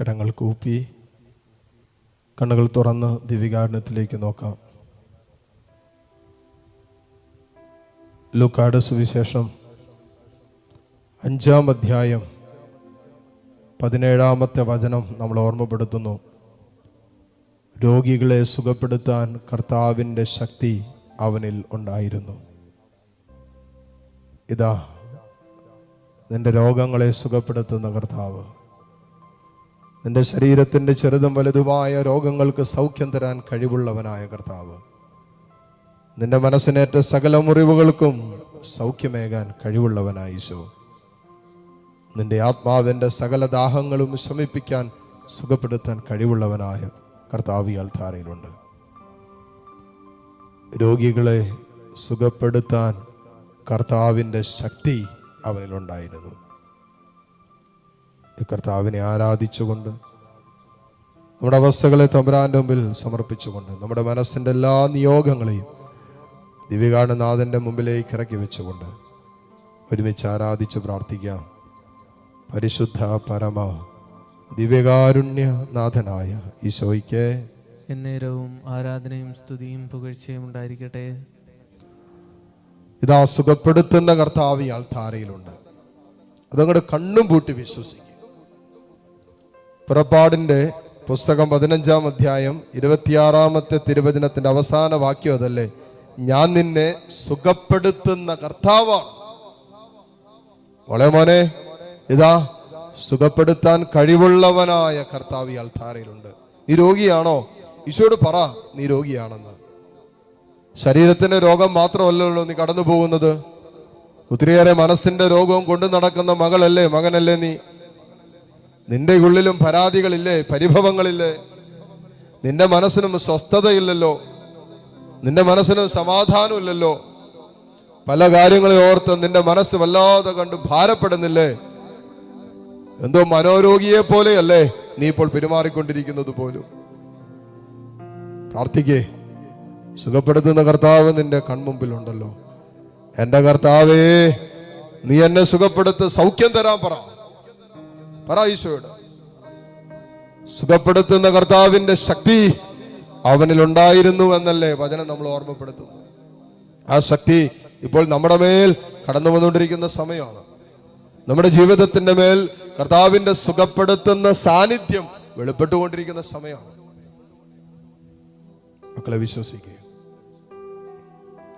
കരങ്ങൾ കൂപ്പി കണ്ണുകൾ തുറന്ന് ദിവികാരണത്തിലേക്ക് നോക്കാം. ലുക്കാട് സുവിശേഷം അഞ്ചാം അധ്യായം പതിനേഴാമത്തെ വചനം നമ്മൾ ഓർമ്മപ്പെടുത്തുന്നു. രോഗികളെ സുഖപ്പെടുത്താൻ കർത്താവിന്റെ ശക്തി അവനിൽ ഉണ്ടായിരുന്നു. ഇതാ നിന്റെ രോഗങ്ങളെ സുഖപ്പെടുത്തുന്ന കർത്താവ്. നിന്റെ ശരീരത്തിന്റെ ചെറുതും വലുതുമായ രോഗങ്ങൾക്ക് സൗഖ്യം തരാൻ കഴിവുള്ളവനായ കർത്താവ്. നിന്റെ മനസ്സിനേറ്റ സകല മുറിവുകൾക്കും സൗഖ്യമേകാൻ കഴിവുള്ളവനായ ഈശോ. നിന്റെ ആത്മാവിന്റെ സകല ദാഹങ്ങളും ശമിപ്പിക്കാൻ സുഖപ്പെടുത്താൻ കഴിവുള്ളവനായ കർത്താവ് അൽത്താരയിലുണ്ട്. രോഗികളെ സുഖപ്പെടുത്താൻ കർത്താവിന്റെ ശക്തി അവനിലുണ്ടായിരുന്നു. കർത്താവിനെ ആരാധിച്ചുകൊണ്ട് നമ്മുടെ അവസ്ഥകളെ തമ്പുരാന്റെ മുമ്പിൽ സമർപ്പിച്ചുകൊണ്ട് നമ്മുടെ മനസ്സിന്റെ എല്ലാ നിയോഗങ്ങളെയും ദിവ്യകാണനാഥന്റെ മുമ്പിലേക്ക് ഇറക്കി വെച്ചുകൊണ്ട് ഒരുമിച്ച് ആരാധിച്ച് പ്രാർത്ഥിക്കാം. പരിശുദ്ധ പരമ ദിവ്യകാരുണ്യ നാഥനായ ഈശോയ്ക്ക് എന്നേരവും ആരാധനയും സ്തുതിയും പുകഴ്ചയും ഉണ്ടായിരിക്കട്ടെ. ഇതാ സുഖപ്പെടുത്തുന്ന കർത്താവ് ഇയാൾ ധാരയിലുണ്ട്. അതങ്ങോട്ട് കണ്ണും പൂട്ടി വിശ്വസിക്കും. പുറപ്പാടിന്റെ പുസ്തകം പതിനഞ്ചാം അധ്യായം ഇരുപത്തിയാറാമത്തെ തിരുവചനത്തിന്റെ അവസാന വാക്യം അതല്ലേ? ഞാൻ നിന്നെ സുഖപ്പെടുത്തുന്ന കർത്താവാണ്. മോളെ മോനെ ഇതാ സുഖപ്പെടുത്താൻ കഴിവുള്ളവനായ കർത്താവ് ഇയാൾ ധാരയിലുണ്ട്. നീ രോഗിയാണോ? ഈശോട് പറ നീ രോഗിയാണെന്ന്. ശരീരത്തിന്റെ രോഗം മാത്രമല്ലല്ലോ നീ കടന്നു പോകുന്നത് ഒത്തിരിയേറെ മനസ്സിന്റെ രോഗവും കൊണ്ടു നടക്കുന്ന മകളല്ലേ മകനല്ലേ നീ? നിന്റെ ഉള്ളിലും പരാതികളില്ലേ പരിഭവങ്ങളില്ലേ? നിന്റെ മനസ്സിനും സ്വസ്ഥതയില്ലല്ലോ. നിന്റെ മനസ്സിനും സമാധാനമില്ലല്ലോ. പല കാര്യങ്ങളെ ഓർത്ത് നിന്റെ മനസ്സ് വല്ലാതെ കണ്ട് ഭാരപ്പെടുന്നില്ലേ? എന്തോ മനോരോഗിയെ പോലെയല്ലേ നീ ഇപ്പോൾ പെരുമാറിക്കൊണ്ടിരിക്കുന്നത് പോലും. പ്രാർത്ഥിക്കേ സുഖപ്പെടുത്തുന്ന കർത്താവ് നിന്റെ കൺമുമ്പിലുണ്ടല്ലോ. എന്റെ കർത്താവേ നീ എന്നെ സുഖപ്പെടുത്ത് സൗഖ്യം തരാൻ പറ. പറ ഈശോയോട്. സുഖപ്പെടുത്തുന്ന കർത്താവിന്റെ ശക്തി അവനിൽ ഉണ്ടായിരുന്നു എന്നല്ലേ വചനം നമ്മൾ ഓർമ്മപ്പെടുത്തുന്നു ആ ശക്തി ഇപ്പോൾ നമ്മുടെ മേൽ കടന്നു വന്നുകൊണ്ടിരിക്കുന്ന സമയമാണ്. നമ്മുടെ ജീവിതത്തിന്റെ മേൽ കർത്താവിന്റെ സുഖപ്പെടുത്തുന്ന സാന്നിധ്യം വെളിപ്പെട്ടുകൊണ്ടിരിക്കുന്ന സമയമാണ്. മക്കളെ വിശ്വസിക്കുക.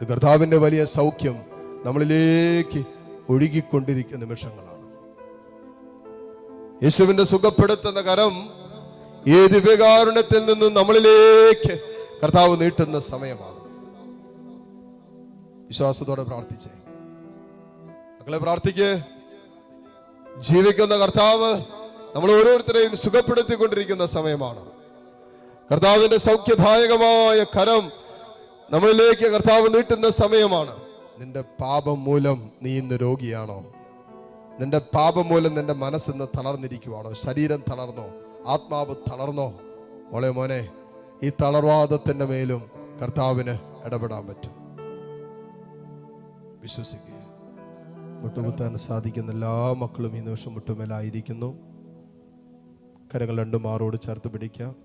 കർത്താവിന്റെ വലിയ സൗഖ്യം നമ്മളിലേക്ക് ഒഴുകിക്കൊണ്ടിരിക്കുന്ന നിമിഷങ്ങളാണ്. യേശുവിന്റെ സുഖപ്പെടുത്തുന്ന കരം ഈ ദിവ്യകാരുണ്യത്തിൽ നിന്നും നമ്മളിലേക്ക് കർത്താവ് നീട്ടുന്ന സമയമാണ്. വിശ്വാസത്തോടെ പ്രാർത്ഥിച്ചേ. മക്കളെ പ്രാർത്ഥിക്കേ. ജീവിക്കുന്ന കർത്താവ് നമ്മൾ ഓരോരുത്തരെയും സുഖപ്പെടുത്തിക്കൊണ്ടിരിക്കുന്ന സമയമാണ്. കർത്താവിന്റെ സൗഖ്യദായകമായ കരം നമ്മളിലേക്ക് കർത്താവ് നീട്ടുന്ന സമയമാണ്. നിന്റെ പാപം മൂലം നീ ഇന്ന് രോഗിയാണോ? നിന്റെ പാപം മൂലം നിന്റെ മനസ്സിന്ന് തളർന്നിരിക്കുവാണോ? ശരീരം തളർന്നോ? ആത്മാവ് തളർന്നോ? മോളെ മോനെ ഈ തളർവാദത്തിന്റെ മേലും കർത്താവിന് ഇടപെടാൻ പറ്റും. വിശ്വസിക്കുക. മുട്ടുകുത്താൻ സാധിക്കുന്ന എല്ലാ മക്കളും ഈ നിമിഷം മുട്ടുമേലായിരിക്കുന്നു. കരങ്ങൾ രണ്ടും മാറോട് ചേർത്ത് പിടിക്കാം.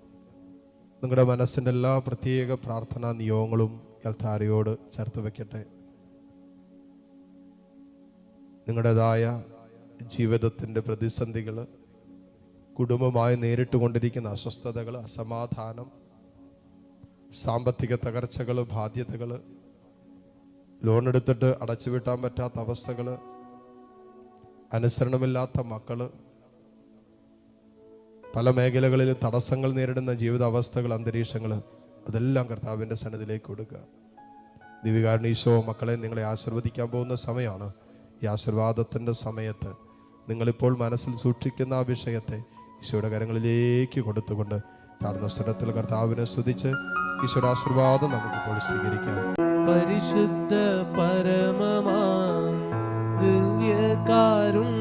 നിങ്ങളുടെ മനസ്സിന്റെ എല്ലാ പ്രത്യേക പ്രാർത്ഥനാ നിയോഗങ്ങളും യൽത്താരയോട് ചേർത്ത് വയ്ക്കട്ടെ നിങ്ങളുടേതായ ജീവിതത്തിന്റെ പ്രതിസന്ധികൾ കുടുംബമായി നേരിട്ട് കൊണ്ടിരിക്കുന്ന അസ്വസ്ഥതകൾ അസമാധാനം സാമ്പത്തിക തകർച്ചകൾ ബാധ്യതകൾ ലോൺ എടുത്തിട്ട് അടച്ചു വിട്ടാൻ പറ്റാത്ത അവസ്ഥകൾ അനുസരണമില്ലാത്ത മക്കൾ പല മേഖലകളിലും തടസ്സങ്ങൾ നേരിടുന്ന ജീവിതാവസ്ഥകൾ അന്തരീക്ഷങ്ങൾ അതെല്ലാം കർത്താവിന്റെ സന്നിധിയിലേക്ക് കൊടുക്കുക. ദിവികാരണീശോ മക്കളെ നിങ്ങളെ ആശീർവദിക്കാൻ പോകുന്ന സമയമാണ് ഈ ആശീർവാദത്തിന്റെ സമയത്ത് നിങ്ങളിപ്പോൾ മനസ്സിൽ സൂക്ഷിക്കുന്ന ആ വിഷയത്തെ ഈശോയുടെ കരങ്ങളിലേക്ക് കൊടുത്തുകൊണ്ട് താഴ്ന്ന സ്വരത്തിൽ കർത്താവിനെ സ്തുതിച്ച് ഈശോയുടെ ആശീർവാദം നമുക്കിപ്പോൾ സ്വീകരിക്കാം. പരിശുദ്ധ പരമമാ ദിവ്യകാരുണ്യമേ